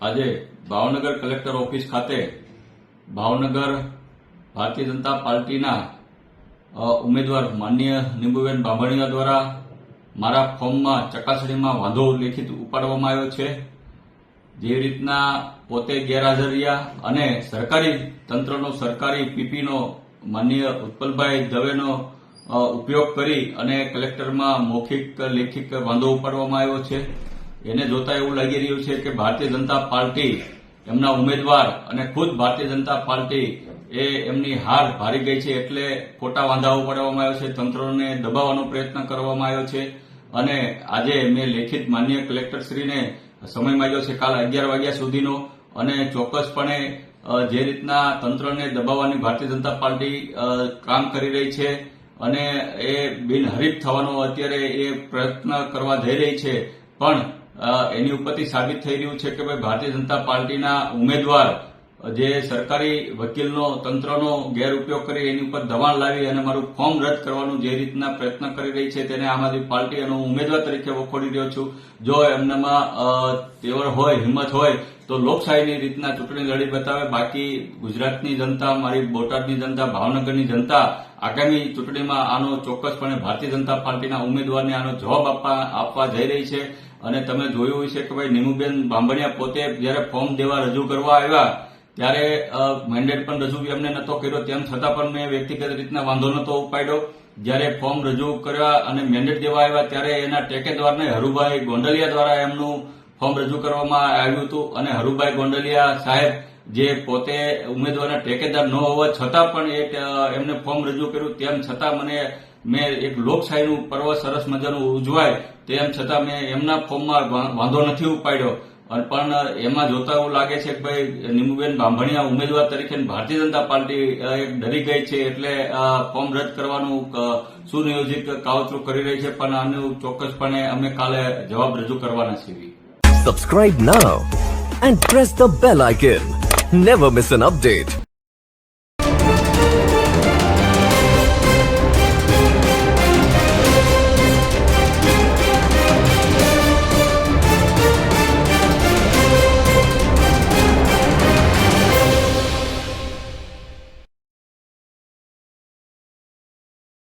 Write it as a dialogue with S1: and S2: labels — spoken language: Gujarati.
S1: આજે ભાવનગર કલેક્ટર ઓફિસ ખાતે ભાવનગર ભારતીય જનતા પાર્ટીના ઉમેદવાર માનનીય નિંબુબેન બાંભણિયા દ્વારા મારા ફોર્મમાં ચકાસણીમાં વાંધો લેખિત ઉપાડવામાં આવ્યો છે. જે રીતના પોતે ગેરહાજર રહ્યા અને સરકારી તંત્રનો, સરકારી પીપીનો માનનીય ઉત્પલભાઈ દવેનો ઉપયોગ કરી અને કલેક્ટરમાં મૌખિક લેખિત વાંધો ઉપાડવામાં આવ્યો છે. એને જોતા એવું લાગી રહ્યું છે કે ભારતીય જનતા પાર્ટી એમના ઉમેદવાર અને ખુદ ભારતીય જનતા પાર્ટી એ એમની હાર ભારી ગઈ છે એટલે ખોટા વાંધાઓ પડવામાં આવ્યો છે, તંત્રને દબાવવાનો પ્રયત્ન કરવામાં આવ્યો છે. અને આજે મેં લેખિત માન્ય કલેક્ટરશ્રીને સમય માંગ્યો છે કાલ અગિયાર વાગ્યા સુધીનો. અને ચોક્કસપણે જે રીતના તંત્રને દબાવવાની ભારતીય જનતા પાર્ટી કામ કરી રહી છે અને એ બિનહરીફ થવાનો અત્યારે એ પ્રયત્ન કરવા જઈ રહી છે. પણ એની ઉપરથી સાબિત થઈ રહ્યું છે કે ભાઈ ભારતીય જનતા પાર્ટીના ઉમેદવાર, જે સરકારી વકીલનો, તંત્રનો ગેરઉપયોગ કરી એની ઉપર દબાણ લાવી અને મારું ફોર્મ રદ કરવાનું જે રીતના પ્રયત્ન કરી રહી છે તેને આમ આદમી પાર્ટી અને ઉમેદવાર તરીકે વખોડી રહ્યો છું. જો એમનામાં તેવર હોય, હિંમત હોય, તો લોકશાહીની રીતના ચૂંટણી લડી બતાવે. બાકી ગુજરાતની જનતા, મારી બોટાદની જનતા, ભાવનગરની જનતા આગામી ચૂંટણીમાં આનો ચોક્કસપણે ભારતીય જનતા પાર્ટીના ઉમેદવારને આનો જવાબ આપવા આપવા જઈ રહી છે. અને તમે જોયું હશે કે ભાઈ નીમુબેન બાંભણિયા પોતે જયારે ફોર્મ દેવા રજૂ કરવા આવ્યા, ત્યારે મેન્ડેટ પણ રજૂ એમને નતો કર્યો. તેમ છતાં પણ મેં વ્યક્તિગત રીતના વાંધો નતો ઉપાડ્યો. જ્યારે ફોર્મ રજૂ કરવા અને મેન્ડેટ દેવા આવ્યા, ત્યારે એના ટેકેદારને હરુભાઈ ગોંડલિયા દ્વારા એમનું ફોર્મ રજૂ કરવામાં આવ્યું હતું. અને હરુભાઈ ગોંડલિયા સાહેબ જે પોતે ઉમેદવારના ટેકેદાર ન હોવા છતાં પણ એમને ફોર્મ રજૂ કર્યું. તેમ છતાં મને મેં એક લોકશાહીનું પર્વ સરસ મજાનું ઉજવાય તેમ છતાં મેં એમના ફોર્મમાં વાંધો નથી ઉપાડ્યો. પણ એમાં જોતા એવું લાગે છે કે ભાઈ, નીમુબેન બાંભણિયા ઉમેદવાર તરીકે ભારતીય જનતા પાર્ટી એક ડરી ગઈ છે એટલે ફોર્મ રદ કરવાનું સુનિયોજિત કાવતરું કરી રહી છે, પણ આનું ચોક્કસપણે અમે કાલે જવાબ રજૂ કરવાના છીએ.
S2: Subscribe now and press the bell icon never miss an update.